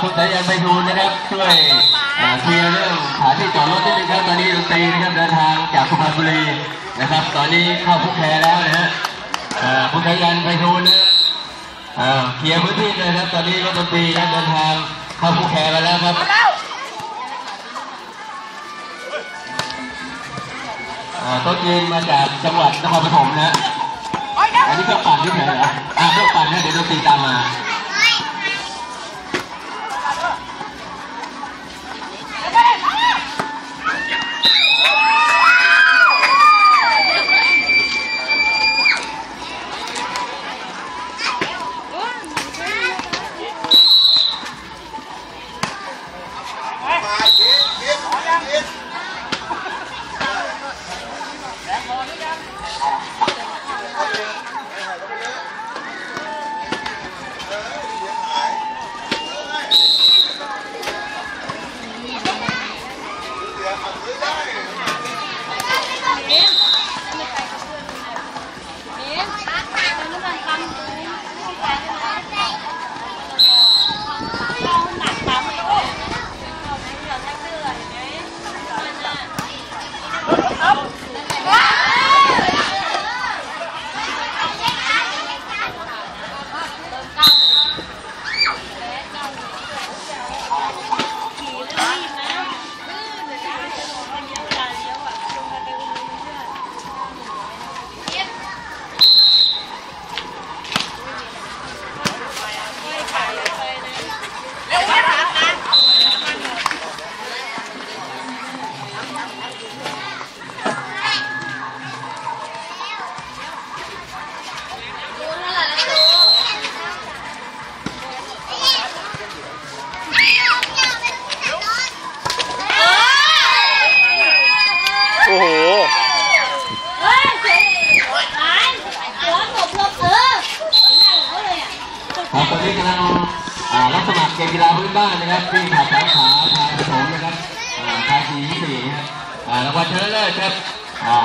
คุณสายันไปดูนะครับช่วยเคลียร์เรื่องสถานที่จอดรถนิดนึงครับตอนนี้ดนตรีนะครับเดินทางจากสุพรรณบุรีนะครับ ตอนนี้เข้าพุกแพรแล้วนะฮะคุณสายันไปดูนะเคลียร์พื้นที่เลยครับ ตอนนี้รถดนตรีนะเดินทางเข้าพุกแพรแล้วครับต๊ะจีนมาจากจังหวัดนครปฐมนะอันนี้เครื่องปั่นที่ไหนเหรออะเครื่องปั่นนะเดี๋ยวดนตรีตามมา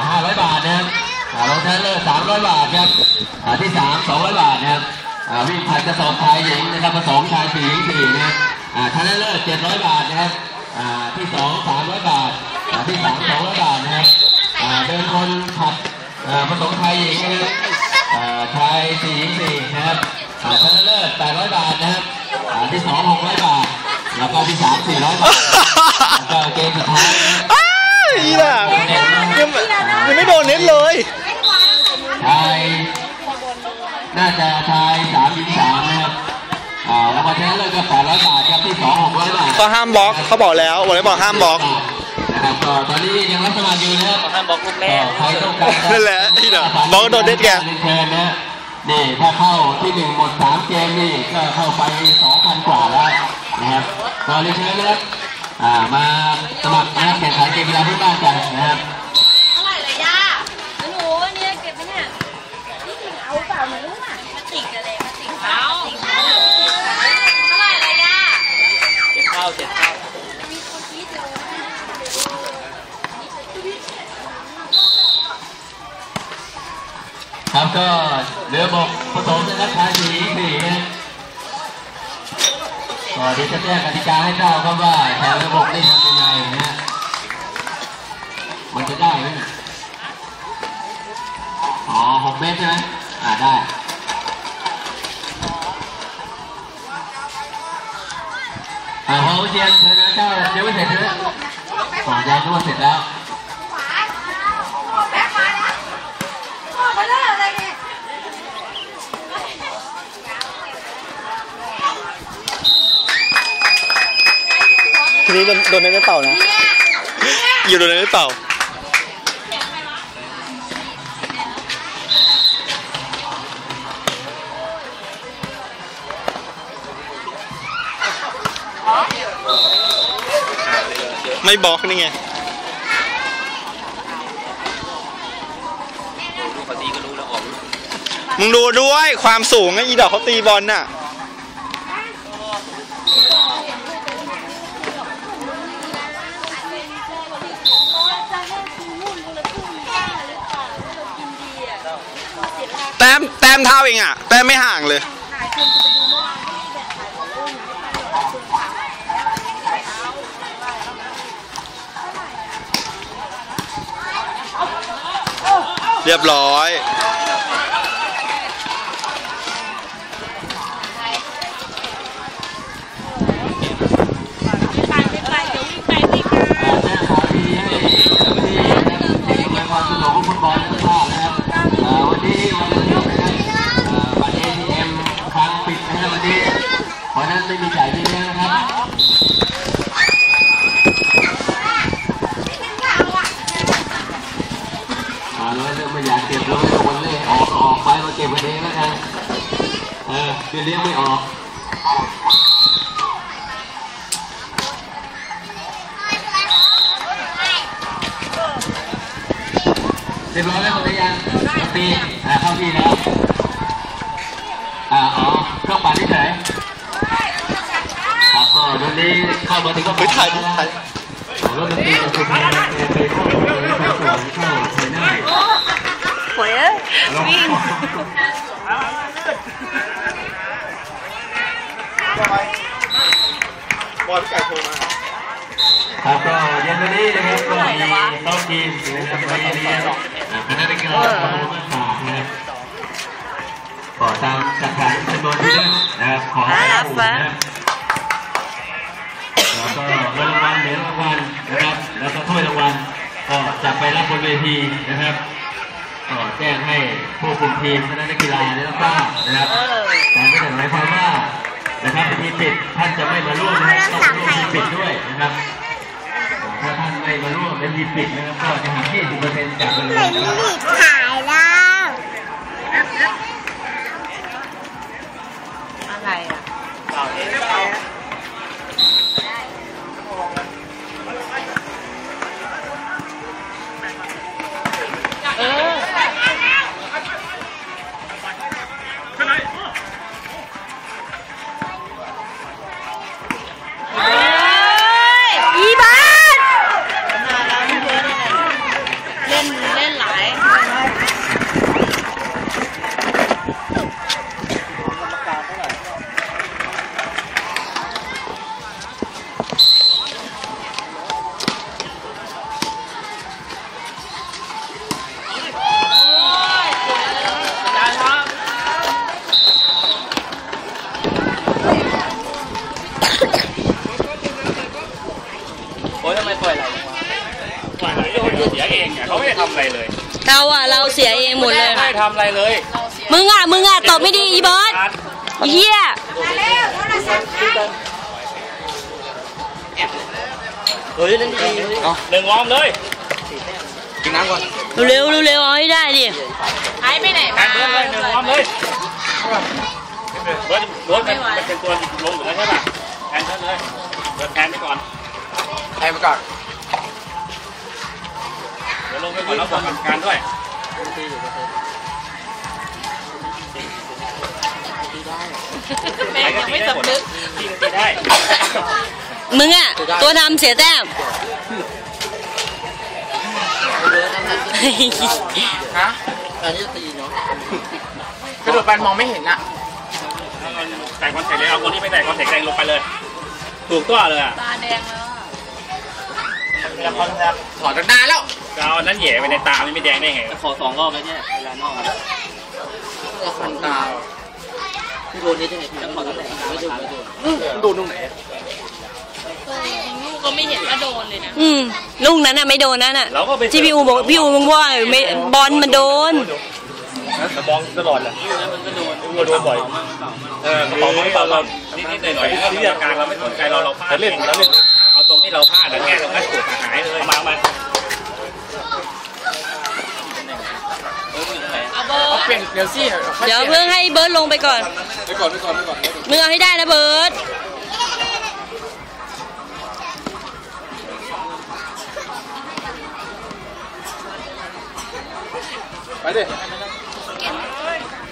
ห้าร้อยบาทนะครับอ่ารางวัลชนะเลิศสามร้อยบาทครับอ่าที่สามสองร้อยบาทนะครับอ่าวิ่งผ่านกระสอบชายหญิงนะครับผสมชายสี่หญิงสี่นะครับอ่าชนะเลิศเจ็ดร้อยบาทนะครับอ่าที่สองสามร้อยบาทอ่าที่สามสองร้อยบาทนะครับอ่าเดินคนผัดอ่าผสมชายหญิงนะครับอ่าชายสี่หญิงสี่นะครับอ่าชนะเลิศ800บาทนะครับอ่าที่สอง600บาท แล้วก็ที่สาม400บาทแล้วก็เกมสุดท้าย อ้าวอีน่ะยังไม่ยังไม่โดนเน็ตเลย ชายน่าจะชาย3หญิง3นะครับอ่าแล้วก็ชนะเลิศก็800บาทครับที่สอง600บาทเขาห้ามบล็อกเขาบอกแล้วบอกเลยบอกห้ามบล็อกนะครับก็ตอนนี้ยังรับสมัครอยู่นะครับห้ามบล็อกลูกแรกใครต้องการนั่นแหละอีน่ะบล็อกโดนเน็ตแกเรียนเชิญนะฮะนี่ถ้าเข้าที่หนึ่งหมดสามเกมนี่ก็เข้าไปสองพันกว่าแล้วนะครับก็เรียนเชิญนะครับอ่า มาสมัครนะครับแข่งขันเกมกีฬาพื้นบ้านกันนะครับเท่าไหร่เลยย่าหนูเนี่ยเก็บไปเนี่ยนี่ถึงเอาเปล่าหนูอะมาติดกันเลยมาติดเอาเท่าไหร่เลยย่าเจ็ดเท่าเจ็ดเท่ามีคนคิดอยู่ครับก็เรือบกผสมนะครับ ก็เดี๋ยวจะแจ้งกติกาให้ทราบครับว่าแถวเรือบกนี่ทำยังไงนะฮะมันจะได้ไหมเนี่ยอ๋อหกเมตรใช่ไหมอ่าได้อ่าพอเชียนเชิญนะเจ้าเดี๋ยวไม่เสร็จใช่ไหมอ๋อยังนึกว่าเสร็จแล้ว แป๊บมานะออกมาแล้วอะไรเนี่ย ที นี้โดนโดนเน็ตไม่เป่านะอยู่โดนเน็ตไม่เป่าไม่บล็อกนี่ไงลูกเขาตีก็รู้แล้วออกลูกมึงดูด้วยความสูงไอ้อีดอกเขาตีบอลน่ะ แต้มแต้มเท่าเองอะ แต้มไม่ห่างเลย เรียบร้อย เออเดี๋ยวเลี้ยงไม่ออกเรียบร้อยแล้วหมดหรือยังปีอ่าเข้าที่แล้วอ่าอ๋อเครื่องปั่นที่ไหนครับก็วันนี้เข้ามาถึงก็เฮ้ยถ่ายดิถ่ายรถดนตรีจะเป็นงานเป็นเข้าเลยเข้าสวนเข้าเทรนเนอร์โอ้ยวิ่ง บอลไก่โทรมาครับก็เย็นวันนี้นะครับก็มีโต๊ะจีนนะครับไปเรียนคณะนักกีฬาของภาษานะครับก็ตามจัดการจำนวนที่นนะครับขอให้ถูกนะครับแล้วก็เงินรางวัลเหรียญรางวัลนะครับ แล้วก็ถ้วยรางวัลก็จะไปรับบนเวทีนะครับก็แจ้งให้ผู้คุมทีมคณะนักกีฬาได้รับทราบนะครับ ปิดท่านจะไม่มาร่วมนะครับต้องร่วมพิธีปิดด้วยนะครับถ้าท่านไม่มาร่วมในพิธีปิดนะครับก็จะหัก20%จากเงินรางวัลนะครับอะไรอะ ไม่ได้ทำอะไรเลยเราอะเราเสียเองหมดเลย ไม่ได้ทำอะไรเลยมึงอะมึงอะตบไม่ดีอีบอสอีเหี้ยเฮ้ยเล่นดีเอาหนึ่งวอร์มเลยกินน้ำก่อนเร็วเร็วเอาให้ได้ดิหายไปไหนแทนเบิร์ดเลยหนึ่งวอร์มเลยเบิร์ดเบิร์ดมันมันเป็นตัวลงอยู่แล้วใช่ป่ะแทนเบิร์ดเลยเบิร์ดแทนไปก่อนแทนไปก่อนเดี๋ยว ลงไปก่อนแล้วบอกกรรมการด้วยแม่งยังไม่สำนึกยิงตีได้ มึงอะตัวทำเสียแต้มฮะอันนี้ตีเนาะกระโดดไปมองไม่เห็นอะแต่คอนแทคเลยเอาคนที่ไม่แต่คอนแทคแดงลงไปเลย ถูกตัวเลยอะตาแดงแล้วถอดกันนานแล้ว จะเอาอันนั้นแหย่ไปในตามันไม่แดงได้ไงขอสองรอบแล้วเนี่ยเวลานอกจะฟันตาโดนนี้ได้ไงพี่ถอดตั้งแต่ไม่โดนโดนตรงไหนลูกก็ไม่เห็นว่าโดนเลยนะอืมลูกนั้นอะไม่โดนนั่นอะเราก็ไปที่พี่อูบอกพี่อูมึงว่าไม่บอลมันโดนแต่บอลตลอดแหละมันก็โดนมันก็โดนบ่อยเออกระเป๋าไม่เปล่าเรานิดๆหน่อยๆที่อาการเราไม่สนใจเราเราพลาดเล่นแล้วเล่นเอาตรงที่เราพลาดแล้วแก้ตรงนั้นถูกหายเลยมามา เขาเปลี่ยนเดี๋ยวสิเดี๋ยวเพิ่งให้เบิร์ดลงไปก่อนไปก่อนไปก่อนไปก่อนมึงเอาให้ได้นะเบิร์ดไปดิเ